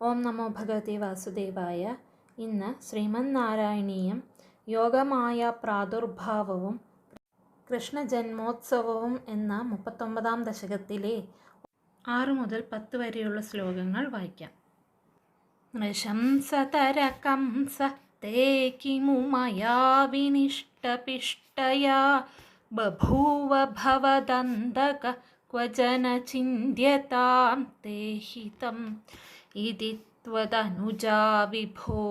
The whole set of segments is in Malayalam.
ഓം നമോ ഭഗവതി വാസുദേവായ ഇന്ന് ശ്രീമന്നാരായണീയം യോഗമായ പ്രാദുർഭാവവും കൃഷ്ണജന്മോത്സവവും എന്ന മുപ്പത്തൊമ്പതാം ദശകത്തിലെ ആറ് മുതൽ പത്ത് വരെയുള്ള ശ്ലോകങ്ങൾ വായിക്കാം നൃശംസതര കംസ തേ കിമു മയാ വിനിഷ്ടപിഷ്ടയാ ബഭൂവ ഭവദന്തക ക്വചന ചിന്യതാം ते हितम् इति त्वदनुजा विभो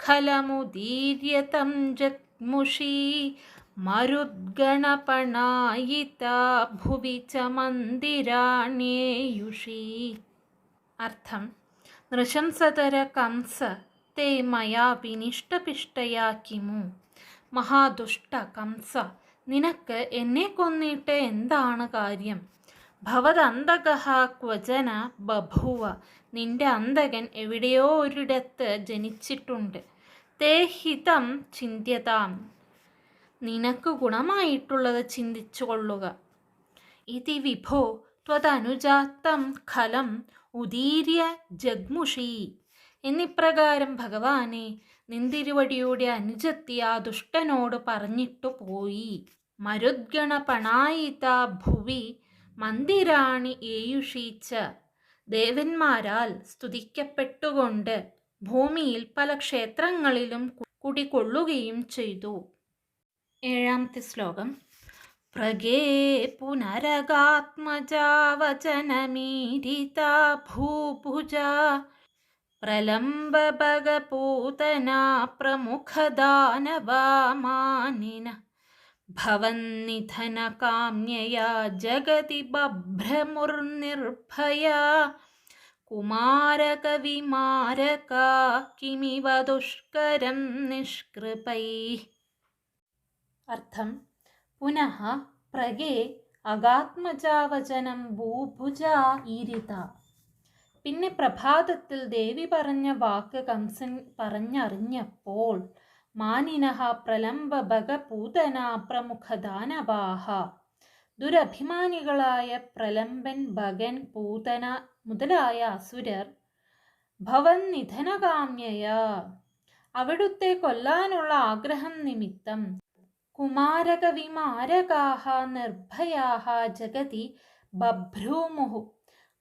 खलमुदीर्यतं जग्मुषी മരുദ്ഗണപണായിത ഭുവി ച മന്ദിരാണ്യേയുഷി അർത്ഥം നൃശംസതര കംസ തേ മയാ വിനിഷ്ടപിഷ്ടയാ കിമു മഹാദുഷ്ട കംസ നിനക്ക് എന്നെ കൊന്നിട്ട് എന്താണ് കാര്യം ഭവതന്തകഃ ക്വചന ബഭുവ. നിന്റെ അന്തകൻ എവിടെയോ ഒരിടത്ത് ജനിച്ചിട്ടുണ്ട്. തേ ഹിതം ചിന്തിയതാം. നിനക്ക് ഗുണമായിട്ടുള്ളത് ചിന്തിച്ചു കൊള്ളുക ഇതി വിഭോ ത്വതനുജാത്തം ഖലം ഉദീര്യ ജഗ്മുഷി. എന്നിപ്രകാരം ഭഗവാനെ നിന്തിരുവടിയുടെ അനുജത്തി ആ ദുഷ്ടനോട് പറഞ്ഞിട്ടു പോയി. മരുദ്ഗണപണായിത ഭുവി മന്ദിരാണി ഏയുഷീച്ച. ദേവന്മാരാൽ സ്തുതിക്കപ്പെട്ടുകൊണ്ട് ഭൂമിയിൽ പല ക്ഷേത്രങ്ങളിലും കുടികൊള്ളുകയും ചെയ്തു. ഏഴാമത്തെ ശ്ലോകം. പ്രഗേ പുനരഗാത്മജാവചനമീരിത ഭൂഭുജ പ്രലംബഭഗപൂതനാ പ്രമുഖദാനവാമാനിന. ഭവന്നിധനകാമ്യയാ ജഗതി ബഭ്രമുർനിർഭയാ കുമാരകവിമാരകിമിവ ദുഷ്കരം നിഷ്കൃപൈ അർത്ഥം പുനഃ പ്രഗേ അഗാത്മജാവചനം ഭൂഭുജ ഈരിത പിന്നെ പ്രഭാതത്തിൽ ദേവി പറഞ്ഞ വാക്ക് കംസൻ പറഞ്ഞറിഞ്ഞപ്പോൾ മാനിനഃ പ്രമുഖ ദാനവാഹ ദുരഭിമാനികളായ പ്രലംബൻ ഭഗൻ പൂതന മുതലായ അസുരർ ഭവൻ നിധനകാമ്യയ അവിടുത്തെ കൊല്ലാനുള്ള ആഗ്രഹം നിമിത്തം കുമാരകവിമാരകാഹ നിർഭയാഹ ജഗതി ബഭ്രൂമുഹു.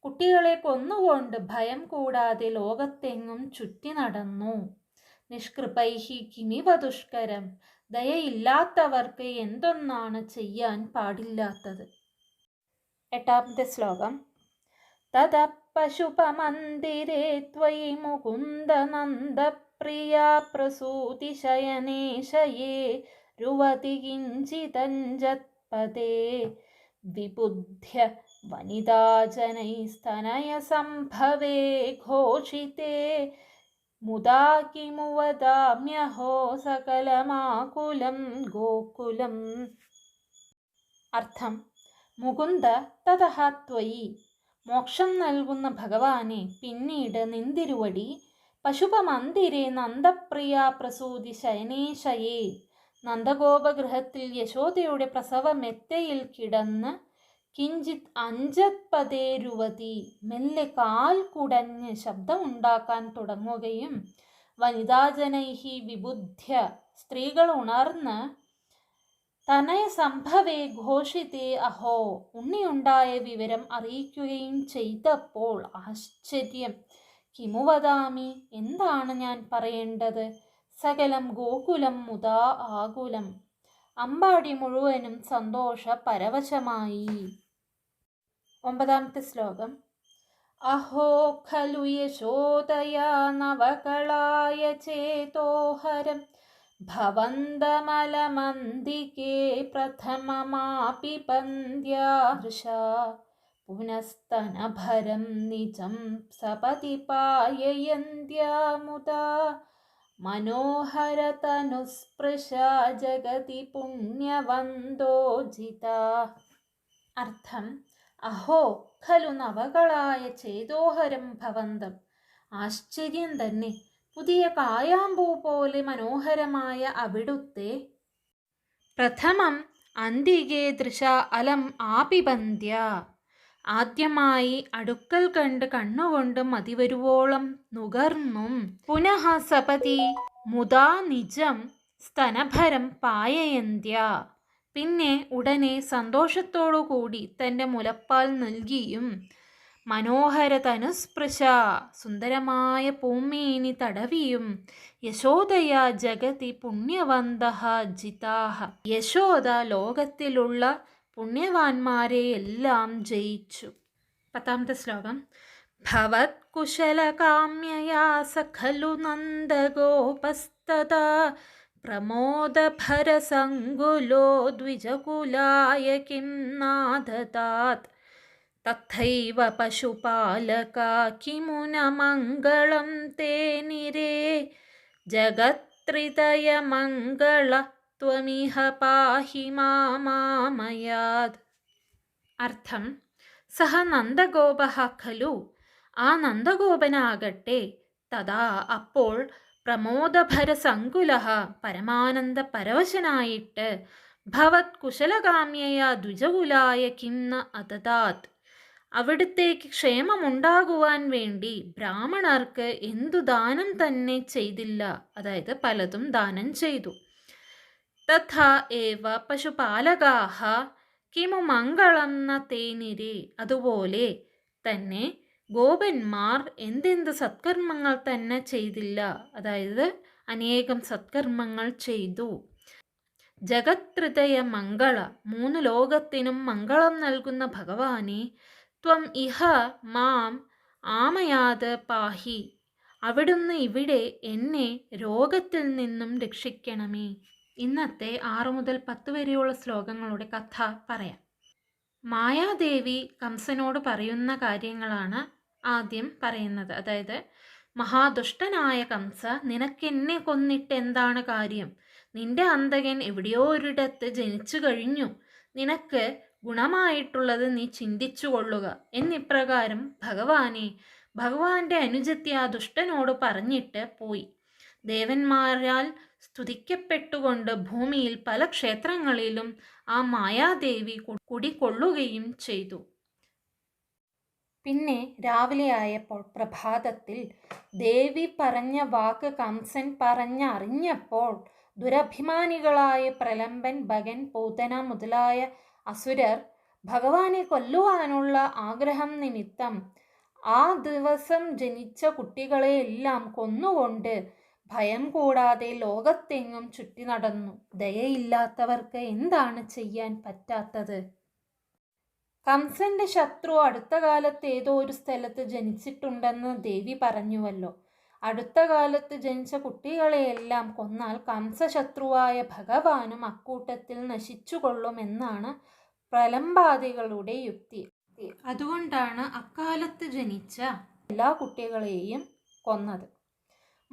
കുട്ടികളെ കൊന്നുകൊണ്ട് ഭയം കൂടാതെ ലോകത്തെങ്ങും ചുറ്റി നടന്നു. നിഷ്കൃപൈഹി കിമിവ ദുഷ്കരം. ദയയില്ലാത്തവർക്ക് എന്തൊന്നാണ് ചെയ്യാൻ പാടില്ലാത്തത്? എട്ടാമത്തെ ശ്ലോകം. തത പശുപമന്ദിരേ ത്വയി മുകുന്ദനന്ദപ്രിയാ പ്രസൂതിശയനേശയേ രുവതി കിഞ്ചിതഞ്ജത്പദേ വിബുദ്ധ്യ വനിതാജനൈസ്തനയസംഭവേ ഘോഷിതേ മുദാ കിമുവദാമ്യഹോ സകലമാകുലം ഗോകുലം. അർത്ഥം മുകുന്ദ തതഹ ത്വയി. മോക്ഷം നൽകുന്ന ഭഗവാനെ പിന്നീട് നിന്തിരുവടി. പശുപമന്തിരെ നന്ദപ്രിയ പ്രസൂതി ശയനേശയേ. നന്ദഗോപഗൃഹത്തിൽ യശോദയുടെ പ്രസവമെത്തയിൽ കിടന്ന് കിഞ്ചിത് അഞ്ചത്പതേരുവതി മെല്ലെ കാൽ കുടഞ്ഞ് ശബ്ദമുണ്ടാക്കാൻ തുടങ്ങുകയും വനിതാജനൈഹി വിബുദ്ധ്യ സ്ത്രീകൾ ഉണർന്ന് തനയ സംഭവേ ഘോഷിതേ അഹോ. ഉണ്ണിയുണ്ടായ വിവരം അറിയിക്കുകയും ചെയ്തപ്പോൾ ആശ്ചര്യം. കിമുവതാമി എന്താണ് ഞാൻ പറയേണ്ടത്? സകലം ഗോകുലം മുതാ ആകുലം. അമ്പാടി മുഴുവനും സന്തോഷ പരവശമായി ഒമ്പതാമത്തെ ശ്ലോകം. അഹോ ഖലു യശോദയാ നവകളായ ചേതോഹരം ഭവന്തമലമന്തികേ പ്രഥമമാപി പന്ധ്യാർഷ പുനസ്തനഭരം നിജം സപതി പായയന്ത്യാമുദാ മനോഹരതനുസ്പൃശ ജഗതി പുണ്യവന്തോജിത അർത്ഥം അഹോ ഖലു നവകളായ ചേതോഹരം ഭവന്തം. ആശ്ചര്യം തന്നെ പുതിയ കായാമ്പൂ പോലെ മനോഹരമായ അവിടുത്തെ പ്രഥമം അന്തികേ ദൃശ അലം ആപിബന്ധ്യ. ആദ്യമായി അടുക്കൽ കണ്ട് കണ്ണുകൊണ്ട് മതിവരുവോളം നുകർന്നും പുനഃ സപതി മുതാ നിജം സ്തനഭരം പായയന്ത്യ. പിന്നെ ഉടനെ സന്തോഷത്തോടു കൂടി തന്റെ മുലപ്പാൽ നൽകിയും മനോഹര തനുസ്പൃശ സുന്ദരമായ പൂമേനി തടവിയും യശോദയ ജഗതി പുണ്യവന്ത ജിതാഹ യശോദ ലോകത്തിലുള്ള പുണ്യവാന്മാരെ എല്ലാം ജയിച്ചു. പത്താമത്തെ ശ്ലോകം. ഭവത് കുശലകാമ്യയാ സഖലു നന്ദഗോപസ്തദാ പ്രമോദഭരസങ്കുലോ ദ്വിജകുലായ കിം നാദതാത്. തഥൈവ പശുപാലക കിമുന മംഗളം തേ നിരേ ജഗത്രിതയമംഗള ത്വമിഹ പാഹി മാമാമയാത് അർത്ഥം സഹ നന്ദഗോപ ഖലു ആ നന്ദഗോപനാകട്ടെ തഥാ അപ്പോൾ പ്രമോദഭരസങ്കുല പരമാനന്ദ പരവശനായിട്ട് ഭവത് കുശലകാമ്യയ ദ്വിജകുലായ കിംന അതതാത് അവിടുത്തേക്ക് ക്ഷേമമുണ്ടാകുവാൻ വേണ്ടി ബ്രാഹ്മണർക്ക് എന്തു ദാനം തന്നെ ചെയ്തില്ല. അതായത് പലതും ദാനം ചെയ്തു. തഥാ പശുപാലകാഹ കിമു മംഗളം തേനിരെ. അതുപോലെ തന്നെ ഗോപന്മാർ എന്തെന്ത് സത്കർമ്മങ്ങൾ തന്നെ ചെയ്തില്ല. അതായത് അനേകം സത്കർമ്മങ്ങൾ ചെയ്തു. ജഗത്രിതയ മംഗള മൂന്ന് ലോകത്തിനും മംഗളം നൽകുന്ന ഭഗവാനെ ത്വം ഇഹ മാം ആമയാത് പാഹി. അവിടുന്ന് ഇവിടെ എന്നെ രോഗത്തിൽ നിന്നും രക്ഷിക്കണമേ. ഇന്നത്തെ ആറു മുതൽ പത്ത് വരെയുള്ള ശ്ലോകങ്ങളുടെ കഥ പറയാം. മായാദേവി കംസനോട് പറയുന്ന കാര്യങ്ങളാണ് ആദ്യം പറയുന്നത്. അതായത് മഹാദുഷ്ടനായ കംസ നിനക്കെന്നെ കൊന്നിട്ട് എന്താണ് കാര്യം? നിന്റെ അന്തകൻ എവിടെയോ ഒരിടത്ത് ജനിച്ചു കഴിഞ്ഞു. നിനക്ക് ഗുണമായിട്ടുള്ളത് നീ ചിന്തിച്ചു കൊള്ളുക. എന്നിപ്രകാരം ഭഗവാനെ ഭഗവാന്റെ അനുജത്തി ആ ദുഷ്ടനോട് പറഞ്ഞിട്ട് പോയി. ദേവന്മാരാൽ സ്തുതിക്കപ്പെട്ടുകൊണ്ട് ഭൂമിയിൽ പല ക്ഷേത്രങ്ങളിലും ആ മായാദേവി കുടികൊള്ളുകയും ചെയ്തു. പിന്നെ രാവിലെ ആയപ്പോൾ പ്രഭാതത്തിൽ ദേവി പറഞ്ഞ വാക്ക് കംസൻ പറഞ്ഞറിഞ്ഞപ്പോൾ ദുരഭിമാനികളായ പ്രലംബൻ ഭഗൻ പൂതന മുതലായ അസുരർ ഭഗവാനെ കൊല്ലുവാനുള്ള ആഗ്രഹം നിമിത്തം ആ ദിവസം ജനിച്ച കുട്ടികളെയെല്ലാം കൊന്നുകൊണ്ട് ഭയം കൂടാതെ ലോകത്തെങ്ങും ചുറ്റി നടന്നു. ദയയില്ലാത്തവർക്ക് എന്താണ് ചെയ്യാൻ പറ്റാത്തത്? കംസന്റെ ശത്രു അടുത്ത കാലത്ത് ഏതോ ഒരു സ്ഥലത്ത് ജനിച്ചിട്ടുണ്ടെന്ന് ദേവി പറഞ്ഞുവല്ലോ. അടുത്ത കാലത്ത് ജനിച്ച കുട്ടികളെയെല്ലാം കൊന്നാൽ കംസശത്രുവായ ഭഗവാനും അക്കൂട്ടത്തിൽ നശിച്ചുകൊള്ളുമെന്നാണ് പ്രലംബാദികളുടെ യുക്തി. അതുകൊണ്ടാണ് അക്കാലത്ത് ജനിച്ച എല്ലാ കുട്ടികളെയും കൊന്നത്.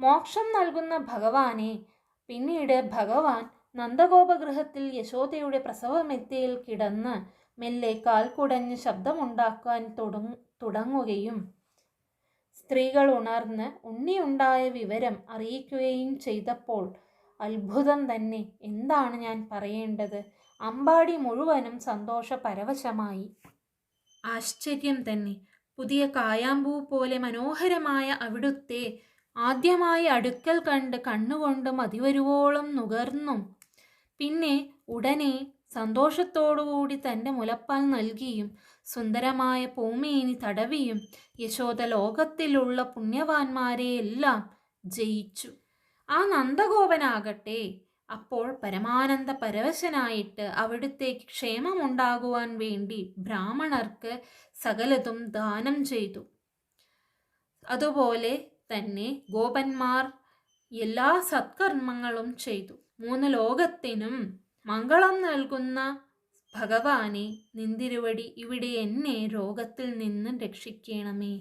മോക്ഷം നൽകുന്ന ഭഗവാനെ. പിന്നീട് ഭഗവാൻ നന്ദഗോപഗൃഹത്തിൽ യശോദയുടെ പ്രസവമെത്തിയിൽ കിടന്ന് മെല്ലെ കാൽ കുടഞ്ഞ് ശബ്ദമുണ്ടാക്കാൻ തുടങ്ങ തുടങ്ങുകയും സ്ത്രീകൾ ഉണർന്ന് ഉണ്ണിയുണ്ടായ വിവരം അറിയിക്കുകയും ചെയ്തപ്പോൾ അത്ഭുതം തന്നെ. എന്താണ് ഞാൻ പറയേണ്ടത്? അമ്പാടി മുഴുവനും സന്തോഷ പരവശമായി ആശ്ചര്യം തന്നെ. പുതിയ കായാമ്പൂ പോലെ മനോഹരമായ അവിടുത്തെ ആദ്യമായി അടുക്കൽ കണ്ട് കണ്ണുകൊണ്ട് മതിവരുവോളം നുകർന്നും. പിന്നെ ഉടനെ സന്തോഷത്തോടുകൂടി തന്റെ മുലപ്പാൽ നൽകിയും സുന്ദരമായ പൂമേനി തടവിയും യശോദ ലോകത്തിലുള്ള പുണ്യവാന്മാരെയെല്ലാം ജയിച്ചു. ആ നന്ദഗോപനാകട്ടെ അപ്പോൾ പരമാനന്ദ പരവശനായിട്ട് അവിടുത്തേക്ക് ക്ഷേമമുണ്ടാകുവാൻ വേണ്ടി ബ്രാഹ്മണർക്ക് സകലതും ദാനം ചെയ്തു. അതുപോലെ തന്നെ ഗോപന്മാർ എല്ലാ സത്കർമ്മങ്ങളും ചെയ്തു. മൂന്ന് ലോകത്തിനും മംഗളം നൽകുന്ന ഭഗവാനെ നിന്തിരുവടി ഇവിടെ എന്നെ രോഗത്തിൽ നിന്ന് രക്ഷിക്കണമേ.